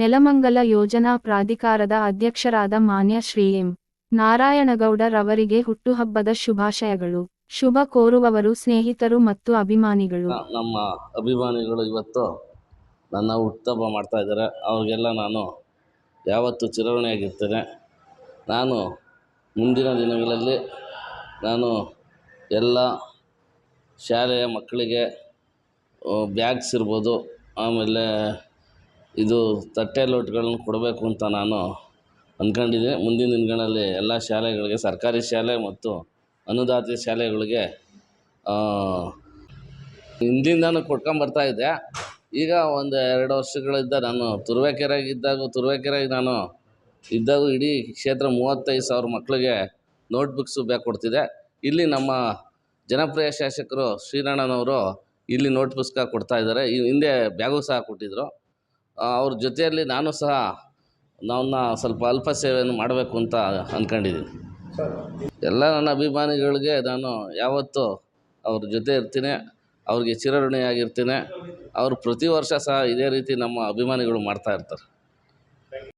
ನೆಲಮಂಗಲ ಯೋಜನಾ ಪ್ರಾಧಿಕಾರದ ಅಧ್ಯಕ್ಷರಾದ ಮಾನ್ಯ ಶ್ರೀ ಎಂ. ನಾರಾಯಣಗೌಡರವರಿಗೆ ಹುಟ್ಟುಹಬ್ಬದ ಶುಭಾಶಯಗಳು. ಶುಭ ಕೋರುವವರು ಸ್ನೇಹಿತರು ಮತ್ತು ಅಭಿಮಾನಿಗಳು. ನಮ್ಮ ಅಭಿಮಾನಿಗಳು ಇವತ್ತು ನನ್ನ ಹುಟ್ಟುಹಬ್ಬ ಮಾಡ್ತಾ ಇದ್ದಾರೆ. ಅವ್ರಿಗೆಲ್ಲ ನಾನು ಯಾವತ್ತು ಚಿರವಣೆಯಾಗಿರ್ತೇನೆ ನಾನು ಮುಂದಿನ ದಿನಗಳಲ್ಲಿ ನಾನು ಎಲ್ಲ ಶಾಲೆಯ ಮಕ್ಕಳಿಗೆ ಬ್ಯಾಗ್ಸ್ ಇರ್ಬೋದು, ಆಮೇಲೆ ಇದು ತಟ್ಟೆ ಲೋಟಗಳನ್ನು ಕೊಡಬೇಕು ಅಂತ ನಾನು ಅಂದ್ಕೊಂಡಿದ್ದೀನಿ ಮುಂದಿನ ದಿನಗಳಲ್ಲಿ ಎಲ್ಲ ಶಾಲೆಗಳಿಗೆ, ಸರ್ಕಾರಿ ಶಾಲೆ ಮತ್ತು ಅನುದಾನಿತ ಶಾಲೆಗಳಿಗೆ ಹಿಂದಿಂದಾನು ಕೊಟ್ಕೊಂಬರ್ತಾ ಇದ್ದೆ. ಈಗ ಒಂದು ಎರಡು ವರ್ಷಗಳಿಂದ ನಾನು ತುರುವೇಕೆರೆಗಿದ್ದಾಗ, ತುರುವೇಕೆರೆಗೆ ನಾನು ಇದ್ದಾಗ ಇಡೀ ಕ್ಷೇತ್ರ ಮೂವತ್ತೈದು ಸಾವಿರ ಮಕ್ಕಳಿಗೆ ನೋಟ್ಬುಕ್ಸು ಬ್ಯಾಗ್ ಕೊಡ್ತಿದ್ದೆ. ಇಲ್ಲಿ ನಮ್ಮ ಜನಪ್ರಿಯ ಶಾಸಕರು ಶ್ರೀರಣ್ಣನವರು ಇಲ್ಲಿ ನೋಟ್ ಪುಸ್ತಕ ಕೊಡ್ತಾ ಇದ್ದಾರೆ. ಈ ಹಿಂದೆ ಬ್ಯಾಗು ಸಹ ಕೊಟ್ಟಿದ್ದರು. ಅವ್ರ ಜೊತೆಯಲ್ಲಿ ನಾನು ಸಹ ನನ್ನ ಸ್ವಲ್ಪ ಅಲ್ಪ ಸೇವೆಯನ್ನು ಮಾಡಬೇಕು ಅಂತ ಅಂದ್ಕೊಂಡಿದ್ದೀನಿ ಎಲ್ಲ ನನ್ನ ಅಭಿಮಾನಿಗಳಿಗೆ ನಾನು ಯಾವತ್ತೂ ಅವ್ರ ಜೊತೆ ಇರ್ತೀನಿ ಅವ್ರಿಗೆ ಚಿರಋಣಿಯಾಗಿರ್ತೀನಿ. ಅವರು ಪ್ರತಿ ವರ್ಷ ಸಹ ಇದೇ ರೀತಿ ನಮ್ಮ ಅಭಿಮಾನಿಗಳು ಮಾಡ್ತಾ ಇರ್ತಾರೆ.